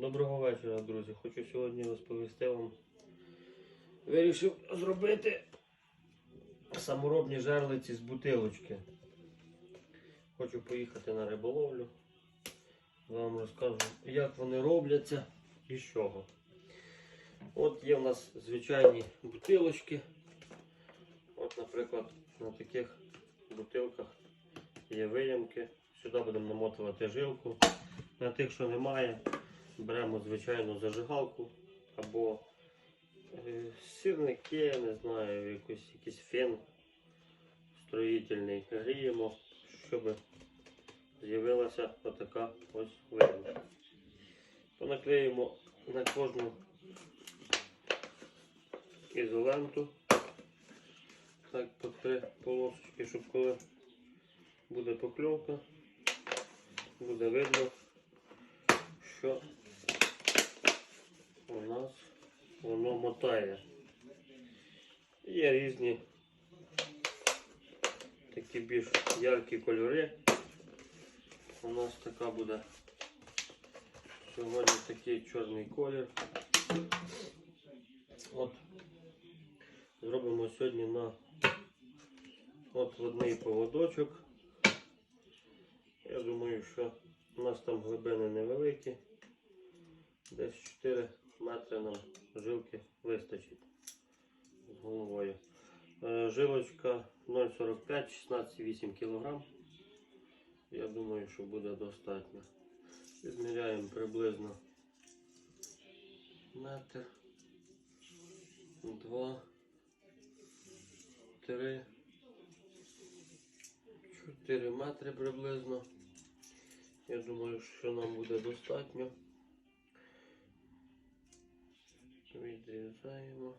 Доброго вечора, друзі. Хочу сьогодні розповісти вам. Вирішив зробити саморобні жерлиці з бутилочки. Хочу поїхати на риболовлю. Вам розкажу, як вони робляться і з чого. От є в нас звичайні бутилочки. От, наприклад, на таких бутилках є виямки. Сюди будемо намотувати жилку. На тих, що немає, беремо звичайну зажигалку або е, сірники, не знаю, якийсь, якийсь фен строїтельний. Гріємо, щоб з'явилася отака ось виямка. Понаклеїмо на кожну ізоленту. Так, по три полосочки, щоб коли буде покльовка, буде видно, що у нас воно мотає. Є різні такі більш яркі кольори. У нас така буде сьогодні такий чорний колір. От зробимо сьогодні на отводний поводочок. Я думаю, що у нас там глибини невеликі. Десь 4 метри нам жилки вистачить головою. Е, Жилочка 0,45, 16,8 кг. Я думаю, що буде достатньо. Відміряємо приблизно метр, два, три, чотири метри приблизно. Я думаю, що нам буде достатньо. Відрізаємо.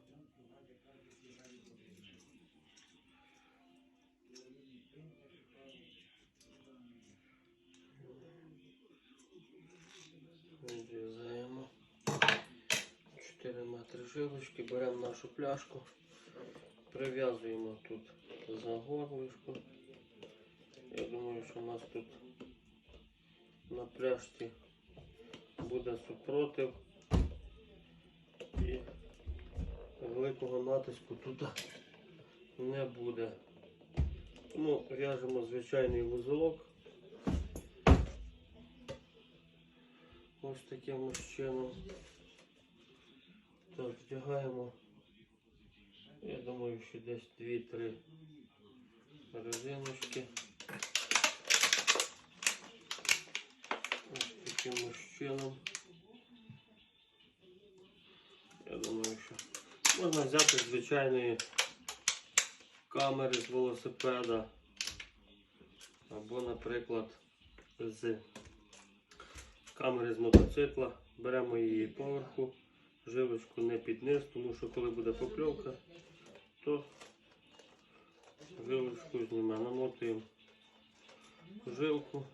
Відрізаємо. 4 метри жилочки, беремо нашу пляшку, прив'язуємо тут за горлишко. Я думаю, що у нас тут на пляшці буде супротив великого натиску тут не буде. Тому в'яжемо звичайний вузолок. Ось таким чином. Так, вдягаємо. Я думаю, що десь 2-3 резиночки. Ось таким чином. Можна взяти звичайної камери з велосипеда. Або, наприклад, з камери з мотоцикла. Беремо її поверху, жилочку не під низ, тому що коли буде покльовка, то жилочку знімемо. Намотуємо жилку.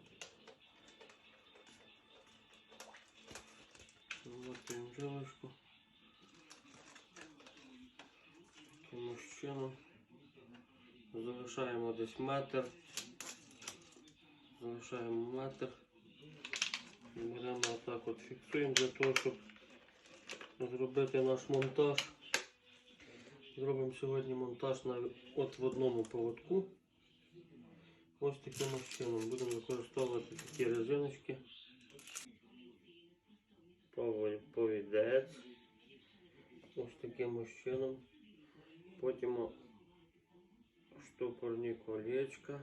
Намотуємо жилочку. Таким. Залишаємо десь метр. Залишаємо метр. Беремо отак от фіксуємо для того, щоб зробити наш монтаж. Зробимо сьогодні монтаж на от в одному поводку. Ось таким чином. Будемо використовувати такі резиночки. Повідець. Ось таким чином. Потім штопорні колечка.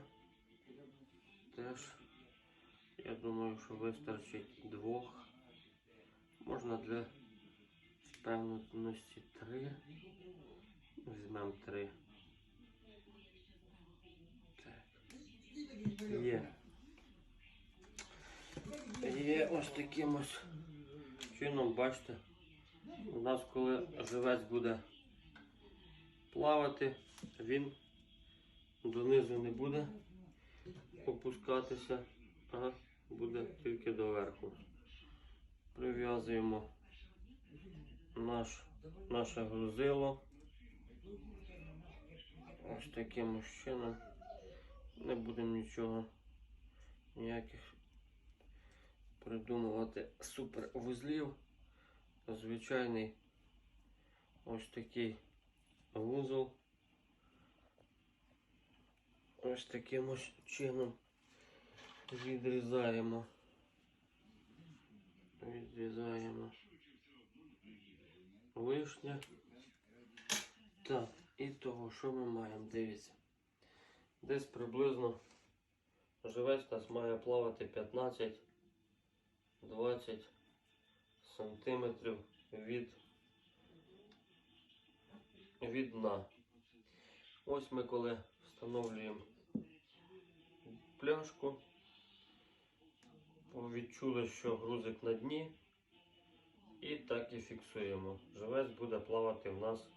Теж. Я думаю, що вистачить двох. Можна для впевненості три. Візьмемо три. Так. Є. Є ось таким ось чином, бачите, у нас коли живець буде плавати, він донизу не буде опускатися, а буде тільки доверху. Прив'язуємо наш, наше грузило. Ось таким чином. Не будемо нічого, ніяких придумувати супер вузлів. Звичайний ось такий вузол. Ось таким ось чином відрізаємо. Відрізаємо лишнє. Так, і того, що ми маємо? Дивіться. Десь приблизно живець нас має плавати 15-20 сантиметрів від, від дна. Ось ми коли встановлюємо пляшку, відчули, що грузик на дні, і так і фіксуємо. Живець буде плавати в нас,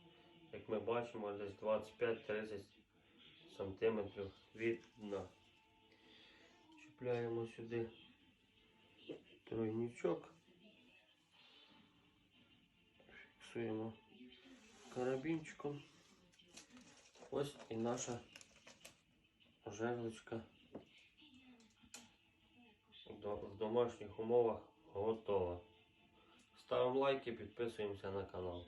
як ми бачимо, десь 25-30 сантиметрів від дна. Чіпляємо сюди тройничок. Фіксуємо карабінчиком. Ось і наша жерлочка в домашніх умовах готова. Ставимо лайки, підписуємося на канал.